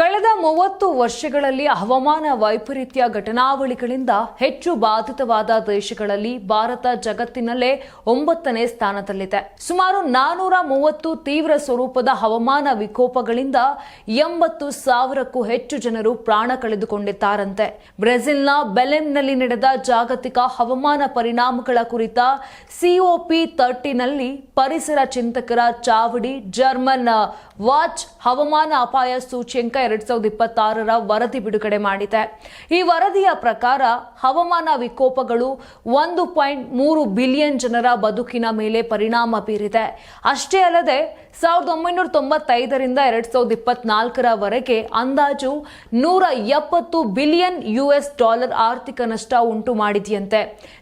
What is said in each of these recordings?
ಕಳೆದ ಮೂವತ್ತು ವರ್ಷಗಳಲ್ಲಿ ಹವಾಮಾನ ವೈಪರೀತ್ಯ ಘಟನಾವಳಿಗಳಿಂದ ಹೆಚ್ಚು ಬಾಧಿತವಾದ ದೇಶಗಳಲ್ಲಿ ಭಾರತ ಜಗತ್ತಿನಲ್ಲೇ ಒಂಬತ್ತನೇ ಸ್ಥಾನದಲ್ಲಿದೆ. ಸುಮಾರು ನಾನೂರ ಮೂವತ್ತು ತೀವ್ರ ಸ್ವರೂಪದ ಹವಾಮಾನ ವಿಕೋಪಗಳಿಂದ ಎಂಬತ್ತು ಸಾವಿರಕ್ಕೂ ಹೆಚ್ಚು ಜನರು ಪ್ರಾಣ ಕಳೆದುಕೊಂಡಿದ್ದಾರಂತೆ. ಬ್ರೆಜಿಲ್ನ ಬೆಲೆಂನಲ್ಲಿ ನಡೆದ ಜಾಗತಿಕ ಹವಾಮಾನ ಪರಿಣಾಮಗಳ ಕುರಿತ ಸಿಒಪಿ ತರ್ಟಿನಲ್ಲಿ ಪರಿಸರ ಚಿಂತಕರ ಚಾವಡಿ ಜರ್ಮನ್ ವಾಚ್ ಹವಾಮಾನ ಅಪಾಯ ಸೂಚ್ಯಂಕ ಎರಡ್ ಸಾವಿರದ ಇಪ್ಪತ್ತಾರರ ವರದಿ ಬಿಡುಗಡೆ ಮಾಡಿದೆ. ಈ ವರದಿಯ ಪ್ರಕಾರ ಹವಾಮಾನ ವಿಕೋಪಗಳು ಒಂದು ಪಾಯಿಂಟ್ ಮೂರು ಬಿಲಿಯನ್ ಜನರ ಬದುಕಿನ ಮೇಲೆ ಪರಿಣಾಮ ಬೀರಿದೆ. ಅಷ್ಟೇ ಅಲ್ಲದೆ ಸಾವಿರದ ಒಂಬೈನೂರ ತೊಂಬತ್ತೈದರಿಂದ ಎರಡ್ ಸಾವಿರದ ಇಪ್ಪತ್ನಾಲ್ಕರವರೆಗೆ ಅಂದಾಜು ನೂರ ಎಪ್ಪತ್ತು ಬಿಲಿಯನ್ ಯುಎಸ್ ಡಾಲರ್ ಆರ್ಥಿಕ ನಷ್ಟ ಉಂಟು ಮಾಡಿದೆಯಂತೆ.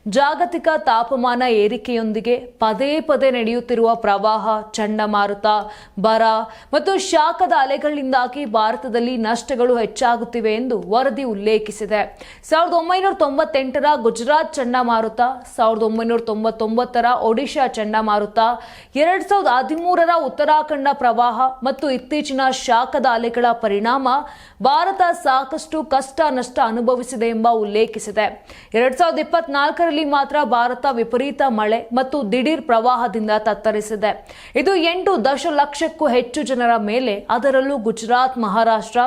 ಜಾಗತಿಕ ತಾಪಮಾನ ಏರಿಕೆಯೊಂದಿಗೆ ಪದೇ ಪದೇ ನಡೆಯುತ್ತಿರುವ ಪ್ರವಾಹ, ಚಂಡಮಾರುತ, ಬರ ಮತ್ತು ಶಾಖದ ಅಲೆಗಳಿಂದಾಗಿ ಭಾರತದಲ್ಲಿ ನಷ್ಟಗಳು ಹೆಚ್ಚಾಗುತ್ತಿವೆ ಎಂದು ವರದಿ ಉಲ್ಲೇಖಿಸಿದೆ. ಸಾವಿರದ ಒಂಬೈನೂರ ತೊಂಬತ್ತೆಂಟರ ಗುಜರಾತ್ ಚಂಡಮಾರುತ, ಸಾವಿರದ ಒಂಬೈನೂರ ತೊಂಬತ್ತೊಂಬತ್ತರ ಒಡಿಶಾ ಚಂಡಮಾರುತ, ಎರಡ್ ಸಾವಿರದ ಹದಿಮೂರರ ಉತ್ತರಾಖಂಡ ಪ್ರವಾಹ ಮತ್ತು ಇತ್ತೀಚಿನ ಶಾಖದ ಅಲೆಗಳ ಪರಿಣಾಮ ಭಾರತ ಸಾಕಷ್ಟು ಕಷ್ಟ ನಷ್ಟ ಅನುಭವಿಸಿದೆ ಎಂಬ ಉಲ್ಲೇಖಿಸಿದೆ. ಎರಡ್ ಸಾವಿರದ ಇಪ್ಪತ್ನಾಲ್ಕರಲ್ಲಿ ಮಾತ್ರ ಭಾರತ ವಿಪರೀತ ಮಳೆ ಮತ್ತು ದಿಢೀರ್ ಪ್ರವಾಹದಿಂದ ತತ್ತರಿಸಿದೆ. ಇದು ಎಂಟು ದಶಲಕ್ಷಕ್ಕೂ ಹೆಚ್ಚು ಜನರ ಮೇಲೆ, ಅದರಲ್ಲೂ ಗುಜರಾತ್ ಮಹಾರಾಷ್ಟ್ರ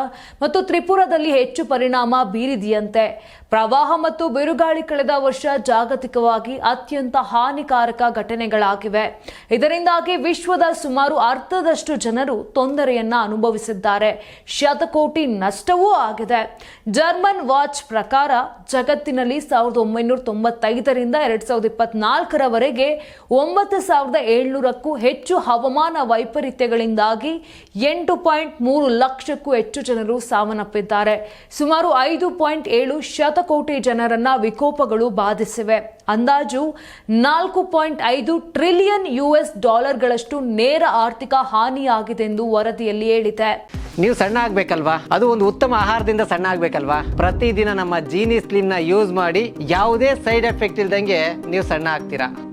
ಮತ್ತು ತ್ರಿಪುರದಲ್ಲಿ ಹೆಚ್ಚು ಪರಿಣಾಮ ಬೀರಿದೆಯಂತೆ. ಪ್ರವಾಹ ಮತ್ತು ಬಿರುಗಾಳಿ ಕಳೆದ ವರ್ಷ ಜಾಗತಿಕವಾಗಿ ಅತ್ಯಂತ ಹಾನಿಕಾರಕ ಘಟನೆಗಳಾಗಿವೆ. ಇದರಿಂದಾಗಿ ವಿಶ್ವದ ಸುಮಾರು ಅರ್ಧದಷ್ಟು ಜನರು ತೊಂದರೆಯನ್ನ ಅನುಭವಿಸಿದ್ದಾರೆ. ಶತಕೋಟಿ ನಷ್ಟವೂ ಆಗಿದೆ. ಜರ್ಮನ್ ವಾಚ್ ಪ್ರಕಾರ ಜಗತ್ತಿನಲ್ಲಿ ಸಾವಿರದ ಒಂಬೈನೂರ ತೊಂಬತ್ತೈದರಿಂದ ಎರಡ್ ಸಾವಿರದ ಇಪ್ಪತ್ನಾಲ್ಕರವರೆಗೆ ಒಂಬತ್ತು ಸಾವಿರದ ಏಳ್ನೂರಕ್ಕೂ ಹೆಚ್ಚು ಹವಾಮಾನ ವೈಪರೀತ್ಯಗಳಿಂದಾಗಿ ಎಂಟು ಪಾಯಿಂಟ್ ಮೂರು ಲಕ್ಷಕ್ಕೂ ಹೆಚ್ಚು ಜನರು ಸಾವನ್ನಪ್ಪಿದ್ದಾರೆ. ಸುಮಾರು ಐದು ಪಾಯಿಂಟ್ ಏಳು ಶತಕೋಟಿ ಜನರನ್ನ ವಿಕೋಪಗಳು ಬಾಧಿಸಿವೆ. ಅಂದಾಜು ನಾಲ್ಕು ಪಾಯಿಂಟ್ ಐದು ಟ್ರಿಲಿಯನ್ ಯುಎಸ್ ಡಾಲರ್ಗಳಷ್ಟು ನೇರ ಆರ್ಥಿಕ ಹಾನಿಯಾಗಿದೆ ಎಂದು ವರದಿಯಲ್ಲಿ ಹೇಳಿದೆ. ನೀವು ಸಣ್ಣ ಆಗ್ಬೇಕಲ್ವಾ? ಅದು ಒಂದು ಉತ್ತಮ ಆಹಾರದಿಂದ ಸಣ್ಣ ಆಗ್ಬೇಕಲ್ವಾ? ಪ್ರತಿದಿನ ನಮ್ಮ ಜೀನಿ ಸ್ಲಿಮ್ನ ಯೂಸ್ ಮಾಡಿ ಯಾವುದೇ ಸೈಡ್ ಎಫೆಕ್ಟ್ ಇಲ್ದಂಗೆ ನೀವು ಸಣ್ಣ ಆಗ್ತೀರಾ?